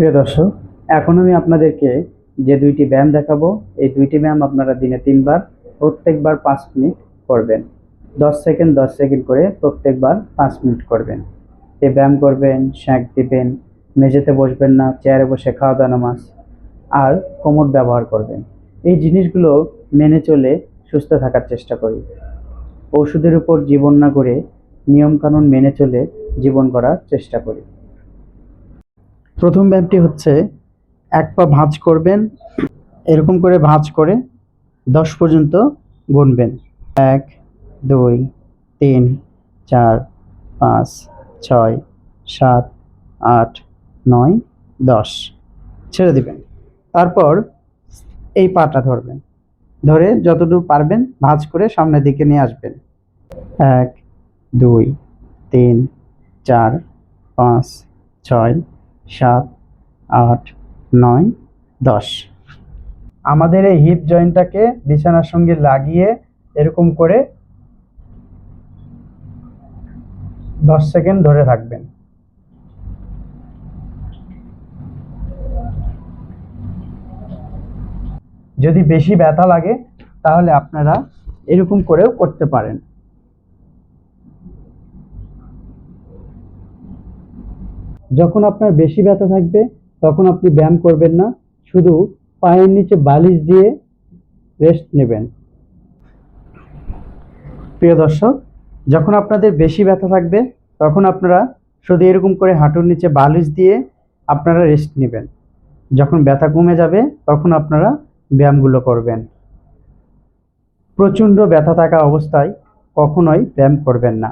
প্রিয় দর্শক, এখন আমি আপনাদেরকে যে দুইটি ব্যায়াম দেখাবো, এই দুইটি ব্যায়াম আপনারা দিনে তিনবার, প্রত্যেকবার পাঁচ মিনিট করবেন। দশ সেকেন্ড দশ সেকেন্ড করে প্রত্যেকবার পাঁচ মিনিট করবেন। এই ব্যায়াম করবেন, শ্যাঁক দিবেন, মেঝেতে বসবেন না, চেয়ারে বসে খাওয়া দাওয়া নামাজ, আর কোমর ব্যবহার করবেন। এই জিনিসগুলো মেনে চলে সুস্থ থাকার চেষ্টা করি। ওষুধের উপর জীবন না করে নিয়মকানুন মেনে চলে জীবন করার চেষ্টা করি। প্রথম ব্যায়ামটি হচ্ছে এক পা ভাঁজ করবেন, এরকম করে ভাঁজ করে দশ পর্যন্ত গুনবেন। এক, দুই, তিন, চার, পাঁচ, ছয়, সাত, আট, নয়, দশ। ছেড়ে দিবেন। তারপর এই পাটা ধরবেন। ধরে যতটুকু পারবেন ভাঁজ করে সামনের দিকে নিয়ে আসবেন। এক, দুই, তিন, চার, পাঁচ, ছয় সাত, আট, নয়, দশ। আমাদের এই হিপ জয়েন্টটাকে বিছানার সঙ্গে লাগিয়ে এরকম করে দশ সেকেন্ড ধরে থাকবেন। যদি বেশি ব্যথা লাগে, তাহলে আপনারা এরকম করেও করতে পারেন। যখন আপনার বেশি ব্যথা থাকবে, তখন আপনি ব্যায়াম করবেন না, শুধু পায়ের নিচে বালিশ দিয়ে রেস্ট নেবেন। প্রিয় দর্শক, যখন আপনাদের বেশি ব্যথা থাকবে, তখন আপনারা শুধু এরকম করে হাঁটুর নিচে বালিশ দিয়ে আপনারা রেস্ট নেবেন। যখন ব্যথা কমে যাবে, তখন আপনারা ব্যায়ামগুলো করবেন। প্রচণ্ড ব্যথা থাকা অবস্থায় কখনোই ব্যায়াম করবেন না।